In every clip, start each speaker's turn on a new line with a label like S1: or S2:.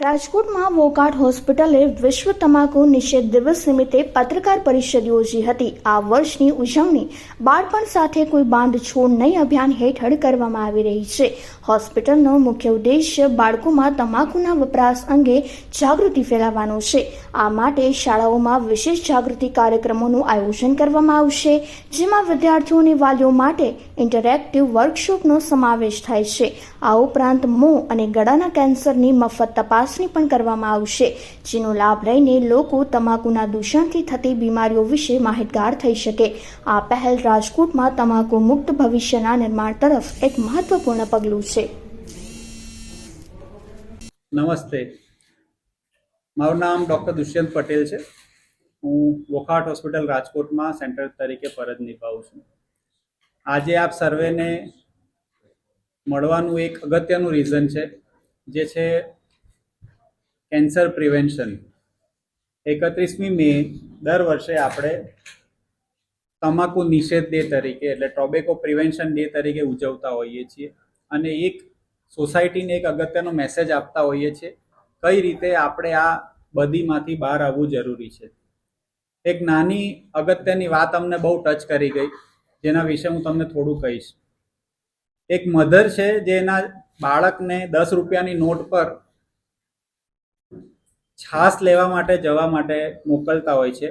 S1: રાજકોટમાં વોકાટ હોસ્પિટલે વિશ્વ તમાકુ નિષેધ દિવસ નિમિત્તે પત્રકાર પરિષદ યોજી હતી. આ વર્ષની ઉજવણી બાળપણ સાથે કોઈ બાંધછોડ નહીં અભિયાન હેઠળ કરવામાં આવી રહી છે. હોસ્પિટલનો મુખ્ય ઉદ્દેશ્ય બાળકોમાં તમાકુના વપરાશ અંગે જાગૃતિ ફેલાવવાનો છે. આ માટે શાળાઓમાં વિશેષ જાગૃતિ કાર્યક્રમોનું આયોજન કરવામાં આવશે, જેમાં વિદ્યાર્થીઓ અને વાલીઓ માટે ઇન્ટરેક્ટિવ વર્કશોપનો સમાવેશ થાય છે. આ ઉપરાંત મોં અને ગળાના કેન્સરની મફત તપાસણી પણ કરવામાં આવશે, જેનો લાભ લઈને લોકો તમાકુના દૂષણથી થતી બીમારીઓ વિશે માહિતગાર થઈ શકે. આ પહેલ રાજકોટમાં તમાકુ મુક્ત ભવિષ્યના નિર્માણ તરફ એક મહત્વપૂર્ણ પગલું છે.
S2: નમસ્તે. મારું નામ ડૉક્ટર દુષ્યંત પટેલ છે. હું વોખાટ હોસ્પિટલ રાજકોટમાં સેન્ટર તરીકે ફરજ નિભાવું છું. આજે આપ સર્વેને મળવાનું એક અગત્યનું રીઝન છે, જે છે કેન્સર પ્રિવેન્શન. એકત્રીસમી મે દર વર્ષે આપણે તમાકુ નિષેધ ડે તરીકે એટલે ટોબેકો પ્રિવેન્શન ડે તરીકે ઉજવતા હોઈએ છીએ અને એક સોસાયટીને એક અગત્યનો મેસેજ આપતા હોઈએ છીએ કઈ રીતે આપણે આ બદીમાંથી બહાર આવવું જરૂરી છે. એક નાની અગત્યની વાત અમને બહુ ટચ કરી ગઈ, જેના વિશે હું તમને થોડું કહીશ. એક મધર છે જે એના બાળકને દસ રૂપિયાની નોટ પર છાસ લેવા માટે, જવા માટે મોકલતા હોય છે.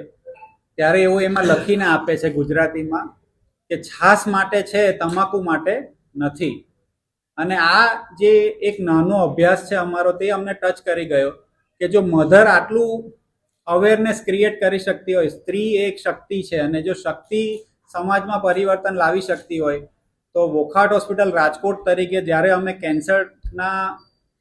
S2: ત્યારે એવું એમાં લખીને આપે છે ગુજરાતીમાં કે છાસ માટે છે, તમાકુ માટે નથી. અને આ જે એક નાનો અભ્યાસ છે અમારો, તે અમને ટચ કરી ગયો કે જો મધર આટલું અવેરનેસ ક્રિએટ કરી શકતી હોય, સ્ત્રી એક શક્તિ છે અને જો શક્તિ સમાજમાં પરિવર્તન લાવી શકતી હોય, તો વોખાટ હોસ્પિટલ રાજકોટ તરીકે જ્યારે અમે કેન્સરના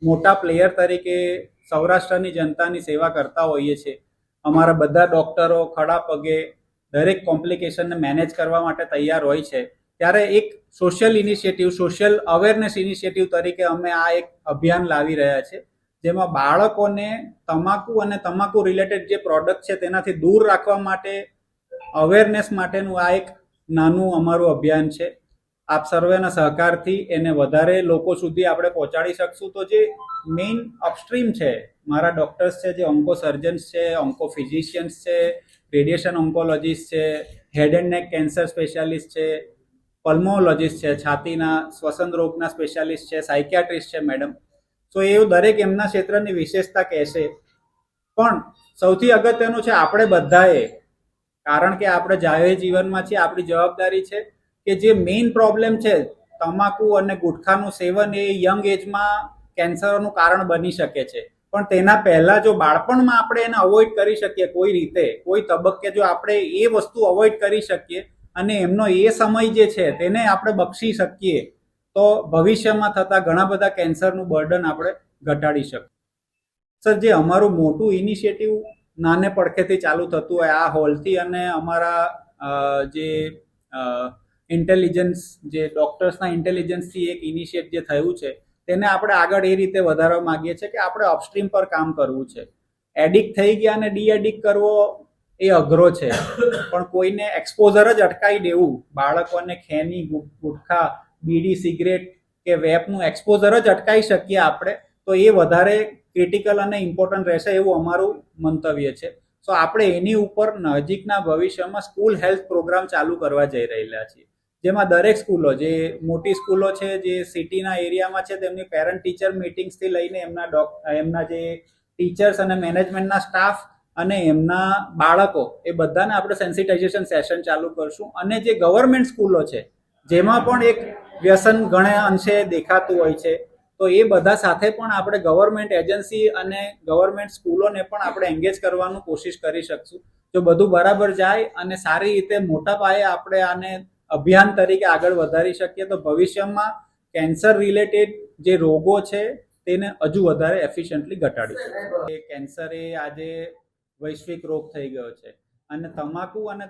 S2: મોટા પ્લેયર તરીકે સૌરાષ્ટ્રની જનતાની સેવા કરતા હોઈએ છીએ. અમારા બધા ડોક્ટરો, ખડા પગે, દરેક કોમ્પ્લિકેશનને મેનેજ કરવા માટે તૈયાર હોય છે. ત્યારે એક social initiative, social awareness initiative તરીકે અમે આ એક અભિયાન લાવી રહ્યા છે. જેમાં બાળકોને તમાકુ અને તમાકુ રિલેટેડ જે પ્રોડક્ટ છે તેનાથી દૂર રાખવા માટે, અવેરનેસ માટેનું આ એક નાનું અમારું અભિયાન છે. આપ સર્વેના સહકારથી એને વધારે લોકો સુધી આપણે પહોંચાડી શકશું. તો જે મેઇન અપસ્ટ્રીમ છે, મારા ડૉક્ટર્સ છે, જે ઓન્કો સર્જન્સ છે ઓન્કો ફિઝિશિયન્સ છે રેડિયેશન ઓન્કોલોજીસ્ટ છે head and neck cancer specialist છે પલ્મોલોજીસ્ટ છે, છાતીના શ્વસન રોગના સ્પેશિયાલિસ્ટ છે સાયકિયાટ્રિસ્ટ છે મેડમ તો એ દરેક એમના ક્ષેત્રની વિશેષતા કહેશે. પણ સૌથી અગત્યનું છે, આપણે બધાએ, કારણ કે આપણે જાહેર જીવનમાં છીએ, આપણી જવાબદારી છે કે જે મેઇન પ્રોબ્લેમ છે, તમાકુ અને ગુટખાનું સેવન એ યંગ એજમાં કેન્સરનું કારણ બની શકે છે. પણ તેના પહેલા જો બાળપણમાં આપણે એને અવોઇડ કરી શકીએ કોઈ રીતે, કોઈ તબક્કે જો આપણે એ વસ્તુ અવોઇડ કરી શકીએ અને એમનો એ સમય જે છે તેને આપણે બક્ષી શકીએ, તો ભવિષ્યમાં થતા ઘણા બધા કેન્સરનું બર્ડન આપણે ઘટાડી શકીએ. સર જે અમારું મોટું ઇનિશિયેટિવ નાને પડખેથી ચાલુ થતું હોય, આ હોલથી અને અમારા જે ઇન્ટેલિજન્સ જે ડોક્ટર્સના ઇન્ટેલિજન્સથી એક ઇનિશિયેટ જે થયું છે, તેને આપણે આગળ એ રીતે વધારવા માંગીએ છીએ કે આપણે અપસ્ટ્રીમ પર કામ કરવું છે. એડિક્ટ થઈ ગયા અને ડી એડિક્ટ કરવો એ અઘરો છે. પણ કોઈને એક્સપોઝર જ અટકાવી દેવું, બાળકોને ખેની ગુટખા, બીડી, સિગરેટ કે વેપનું એક્સપોઝર જ અટકાવી શકીએ આપણે, તો એ વધારે ક્રિટિકલ અને ઇમ્પોર્ટન્ટ રહેશે એવું અમારું મંતવ્ય છે. સો આપણે એની ઉપર નજીકના ભવિષ્યમાં સ્કૂલ હેલ્થ પ્રોગ્રામ ચાલુ કરવા જઈ રહેલા છીએ. જેમાં દરેક સ્કૂલો, જે મોટી સ્કૂલો છે, જે સિટીના એરિયામાં છે, તેમની પેરેન્ટ ટીચર મિટિંગ્સથી લઈને એમના ડોક એમના જે ટીચર્સ અને મેનેજમેન્ટના સ્ટાફ અને એમના બાળકો, એ બધાને આપણે સેન્સિટાઇઝેશન સેશન ચાલુ કરશું. અને જે ગવર્મેન્ટ સ્કૂલો છે, જેમાં પણ એક વ્યસન ઘણા અંશે દેખાતું હોય છે, તો એ બધા સાથે પણ આપણે ગવર્મેન્ટ એજન્સી અને ગવર્મેન્ટ સ્કૂલોને પણ આપણે એન્ગેજ કરવાનું કોશિશ કરી શકશું. જો બધું બરાબર જાય અને સારી રીતે મોટા પાયે આપણે આને અભિયાન તરીકે આગળ વધારી શકીએ તો ભવિષ્યમાં કેન્સર રિલેટેડ જે રોગો છે તેને હજુ વધારે એફિશિયન્ટલી ઘટાડી શકીએ. કેન્સર એ આજે વૈશ્વિક રોગ થઈ ગયો છે. અને તમાકુ અને